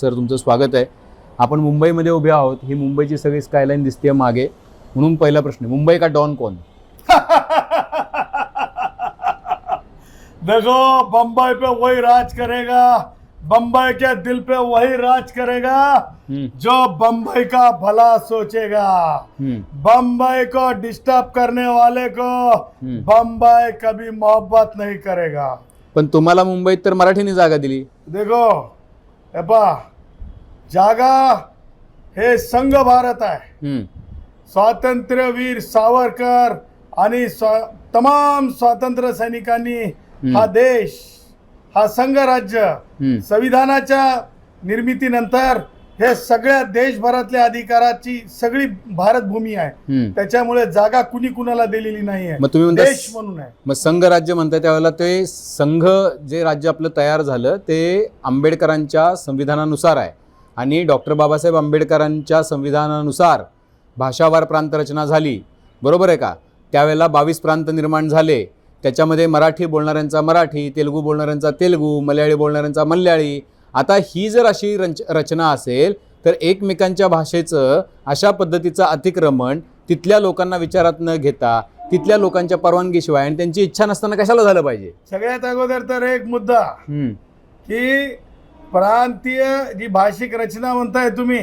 Sir तुमचं स्वागत आहे. आपण मुंबईमध्ये उभे आहोत. ही मुंबईची सगळी स्कायलाईन दिसते मागे. म्हणून पहिला प्रश्न मुंबई का डॉन कोण? देखो बम्बई पे वही राज करेगा बम्बई के दिल पे वही राज करेगा जो बम्बई का भला सोचेगा। बम्बई को डिस्टर्ब करने वाले को. बम्बई कभी मोहब्बत नहीं करेगा। पण तुम्हाला मुंबईत तर मराठीने जागा दिली. देखो पहा जागा हे संघ भारत आहे. स्वातंत्र्यवीर सावरकर आणि स्वा- तमाम स्वातंत्र्य सैनिकांनी हा देश हा संघ राज्य. संविधानाच्या निर्मितीनंतर हे सगळ्या देशभरातल्या अधिकाराची सगळी भारत भूमी आहे. त्याच्यामुळे जागा कुणी कुणाला दिलेली नाही मग तुम्ही देश म्हणून आहे. मग संघ राज्य म्हणताय त्यावेळेला ते संघ जे राज्य आपलं तयार झालं ते आंबेडकरांच्या संविधानानुसार आहे. आणि डॉक्टर बाबासाहेब आंबेडकरांच्या संविधानानुसार भाषावार प्रांत रचना झाली. बरोबर आहे का? त्यावेळेला बावीस प्रांत निर्माण झाले. त्याच्यामध्ये मराठी बोलणाऱ्यांचा मराठी तेलुगू बोलणाऱ्यांचा तेलुगू मल्याळी बोलणाऱ्यांचा मल्याळी. आता ही जर अशी रच रचना असेल तर एकमेकांच्या भाषेचं अशा पद्धतीचं अतिक्रमण तिथल्या लोकांना विचारात न घेता तिथल्या लोकांच्या परवानगीशिवाय आणि त्यांची इच्छा नसताना कशाला झालं पाहिजे? सगळ्यात अगोदर तर एक मुद्दा की प्रांतीय जी भाषिक रचना म्हणताय तुम्ही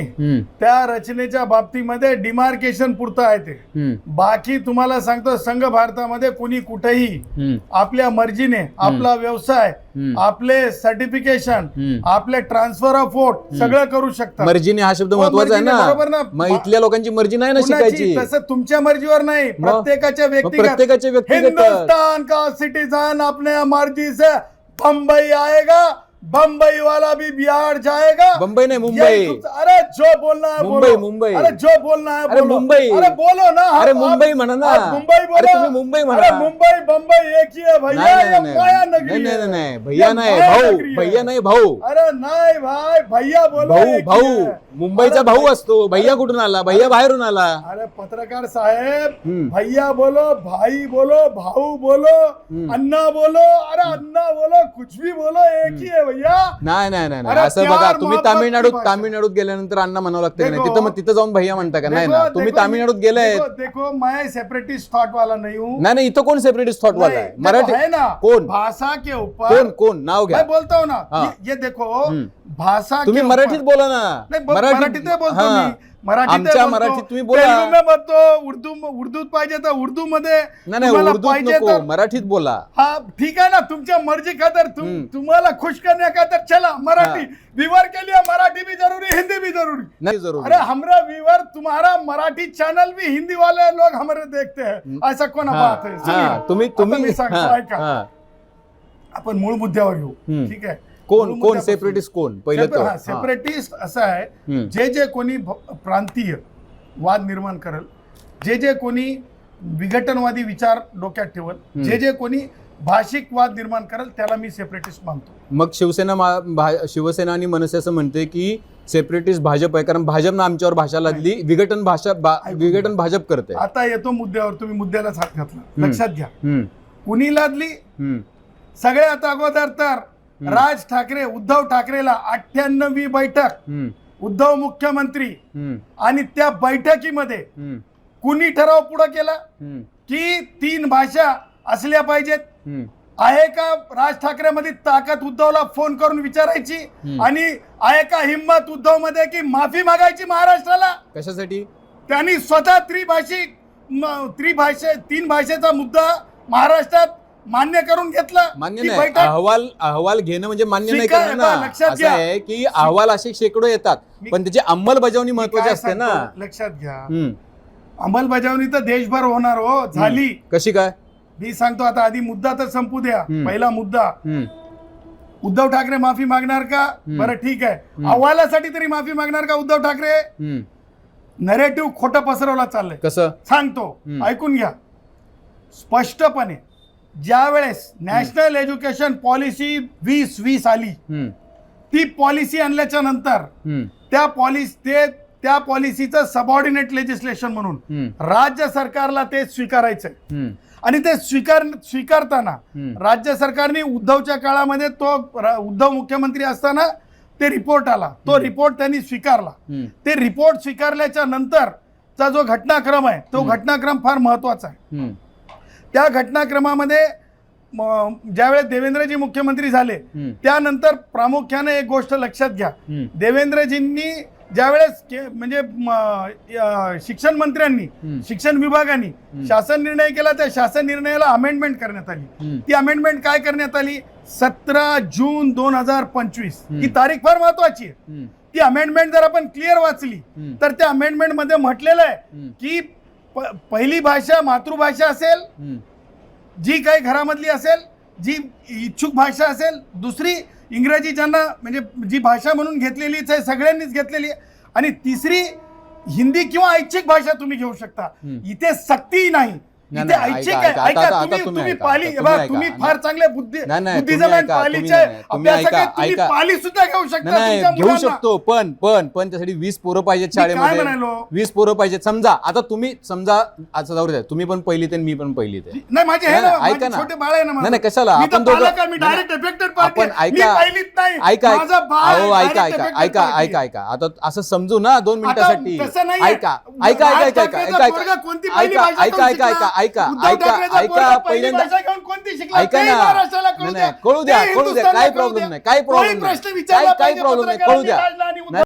त्या रचनेच्या बाबतीमध्ये डिमार्केशन पुरतं आहे ते. बाकी तुम्हाला सांगतो संघ भारतामध्ये कुणी कुठेही आपल्या मर्जीने आपला व्यवसाय. आपले सर्टिफिकेशन. आपले ट्रान्सफर ऑफ वोट सगळं करू शकतात. मर्जीने हा शब्द महत्त्वाचा आहे मर्जीने, बरोबर ना. ना. इथल्या लोकांची मर्जी नाही ना? शिकायची. तसं तुमच्या मर्जीवर नाही? प्रत्येकाच्या मग व्यक्तिगत. प्रत्येकाचे व्यक्तिगत हिंदुस्तान का सिटीजन अपने मर्जी से बम्बई आएगा बम्बई वाला भी बिहार जाएगा बम्बई नहीं, मुंबई. अरे जो बोलना है मुंबई, बोलो मुंबई. अरे जो बोलना है अरे बोलो मुंबई. अरे बोलो ना अरे मुंबई म्हणा ना. मुंबई बोलो अरे तुम्ही मुंबई म्हणा. अरे मुंबई बम्बई एक ही है भैया नाही नाही नाही नगरी नाही. नाही नाही भैया नाही भाऊ. भैया नाही भाऊ अरे नाही भाई भैया बोलो भाऊ भाऊ. मुंबईचा भाऊ असतो भैया कुठून आला भैया बाहेरून आला अरे पत्रकार साहेब. भैया बोलो भाई बोलो भाऊ बोलो. अन्ना बोलो अरे अन्ना बोलो कुछ भी बोलो एक ही है भैया? नाही नाही नाही नाही. अरे असं प्यार बघा तुम्ही मोहब्बत तामिळनाडूत की भाषा. तामिळनाडूत गेल्यानंतर अण्णा म्हणावं लागतं की नाही. देखो- तिथं मग तिथं जाऊन भैया म्हणता का? नाही ना तुम्ही देखो- तामिळनाडूत गेले देखो, देखो मैं सेपरेटिस्ट थॉट वाला नहीं हूँ. नाही नाही इथं कोण सेपरेटिस्ट थॉट वाला आहे? मराठी है ना? कोण? भाषा के ऊपर कोण कोण? नाव घ्या. मैं बोलता हूँ ना हाँ. ये, ये देखो हम्म. भाषा तुम्ही मराठीत बोला ना मराठीत बोलतो मराठीत. मराठीत तुम्ही बोला बोलतो उर्दू उर्दूत पाहिजे तर उर्दू मध्ये पाहिजे तर- मराठीत बोला हा ठीक आहे ना तुमच्या मर्जी खातर. तुम्हाला खुश करने खातर चला मराठी. व्यूवर के लिए मराठी भी जरूरी हिंदी भी जरूरी नाही जरूर अरे हमारा व्यूवर तुम्हारा मराठी चैनल भी हिंदी वाले लोग हमारे देखते हैं ऐसा कोण हां, बात. हां, तुम्ही तुम्ही. आपण मूळ मुद्द्यावर येऊ. ठीक आहे कोण कोण. सेपरेटिस्ट कोण? पहिलं तर. सेपरेटिस्ट असं आहे. जे जे कोणी प्रांतीय वाद निर्माण करेल जे जे कोणी विघटनवादी विचार डोक्यात ठेवल जे जे कोणी भाषिक वाद निर्माण करेल त्याला मी सेपरेटिस्ट मानतो. मग शिवसेना शिवसेना आणि मनसे असं म्हणते की सेपरेटिस्ट भाजप आहे कारण भाजपनं आमच्यावर भाषा लादली विघटन भाषा विघटन भाजप करते आता येतो मुद्द्यावर तुम्ही मुद्द्यालाच हात घातला. लक्षात घ्या. कुणी लादली? हम्म, सगळ्यात अगोदर तर राज ठाकरे उद्धव ठाकरेला अठ्ठ्याण्णवी बैठक. उद्धव मुख्यमंत्री. आणि त्या बैठकीमध्ये कुणी ठराव पुढे केला? की तीन भाषा असल्या पाहिजेत. आहे का राज ठाकरे मध्ये ताकद उद्धवला फोन करून विचारायची. आणि आहे का हिंमत उद्धवमध्ये की माफी मागायची महाराष्ट्राला? कशासाठी? त्यांनी स्वतः त्रिभाषिक त्रिभाषे तीन भाषेचा मुद्दा महाराष्ट्रात मान्य करून घेतला मान्य ती नाही. बैठक अहवाल अहवाल घेणं म्हणजे मान्य नाही स्वीकार- करणं ना. लक्षात असं घ्या. आहे की अहवाल असे शेकडो येतात. मी- पण त्याची अंमलबजावणी महत्वाची काय असते ना. सांगतो, लक्षात घ्या. हम्म. अंमलबजावणी तर देशभर होणार हो. झाली. कशी काय? मी सांगतो आता आधी मुद्दा तर संपू द्या. हम्म. पहिला मुद्दा. हम्म, उद्धव ठाकरे माफी मागणार का? बरं ठीक आहे. अहवालासाठी तरी माफी मागणार का उद्धव ठाकरे? हम्म. नरेटिव्ह खोटं पसरवला चाललंय. कसं? सांगतो. हम्म. ऐकून घ्या. स्पष्टपणे. ज्या वेळेस नॅशनल एज्युकेशन पॉलिसी वीस वीस आली ती पॉलिसी आणल्याच्या नंतर त्या पॉलिसी ते त्या पॉलिसीचं सबऑर्डिनेट लेजिस्लेशन म्हणून राज्य सरकारला ते स्वीकारायचंय. आणि ते स्वीकार स्वीकारताना. राज्य सरकारने उद्धवच्या काळामध्ये तो उद्धव मुख्यमंत्री असताना ते रिपोर्ट आला. तो रिपोर्ट त्यांनी स्वीकारला. ते रिपोर्ट स्वीकारल्याच्या नंतरचा जो घटनाक्रम आहे तो. घटनाक्रम फार महत्त्वाचा आहे. त्या घटनाक्रमामध्ये ज्यावेळेस देवेंद्रजी मुख्यमंत्री झाले. त्यानंतर प्रामुख्याने एक गोष्ट लक्षात घ्या. देवेंद्रजींनी ज्यावेळेस म्हणजे शिक्षण मंत्र्यांनी. शिक्षण विभागाने शासन निर्णय केला त्या शासन निर्णयाला अमेंडमेंट करण्यात आली. ती अमेंडमेंट काय करण्यात आली सतरा जून दोन हजार पंचवीस. ही तारीख फार महत्वाची आहे. ती अमेंडमेंट जर आपण क्लिअर वाचली. तर त्या अमेंडमेंटमध्ये म्हटलेलं आहे. की प- पहिली भाषा मातृभाषा असेल. जी काही घरामधली असेल जी इच्छुक भाषा असेल दुसरी इंग्रजी ज्यांना म्हणजे जी भाषा म्हणून घेतलेलीच आहे सगळ्यांनीच घेतलेली आहे आणि तिसरी हिंदी किंवा ऐच्छिक भाषा तुम्ही घेऊ शकता. इथे सक्ती नाही नाही, इथे ऐच्छिक आहे ऐका, तुम्ही पाली. फार चांगले बुद्धी नाही, नाही, बुद्धिजम तुम्ही आणि ऐका, पालीचे तुम्ही नाही, तुम्ही अभ्यासक ऐका, आहेत, तुम्ही ऐका. पाली सुद्धा घेऊ शकता नाही घेऊ. शकतो पण पण पण त्यासाठी वीस पोरं पाहिजेत शाळेमध्ये? वीस पोरं पाहिजेत समजा आता तुम्ही समजा आता जाऊ द्या तुम्ही पण पहिलीत आणि मी पण नाही माझे हे नाही, माझे ऐका ना. छोटे बाळ आहे ना माझं. नाही, नाही, कशाला? आपण दोघं- मी डायरेक्ट आपण ऐका ऐका अहो ऐका ऐका ऐका. ऐका ऐका आता असं समजू ना दोन मिनिटासाठी. ऐका ऐका ऐका ऐका ऐका ऐका पहिली ऐका ऐका ऐका? ऐका ऐका पहिल्यांदा? ऐका ना कळू द्या. कळू द्या काय प्रॉब्लेम. नाही काय प्रॉब्लेम नाही काय काय प्रॉब्लेम नाही कळू द्या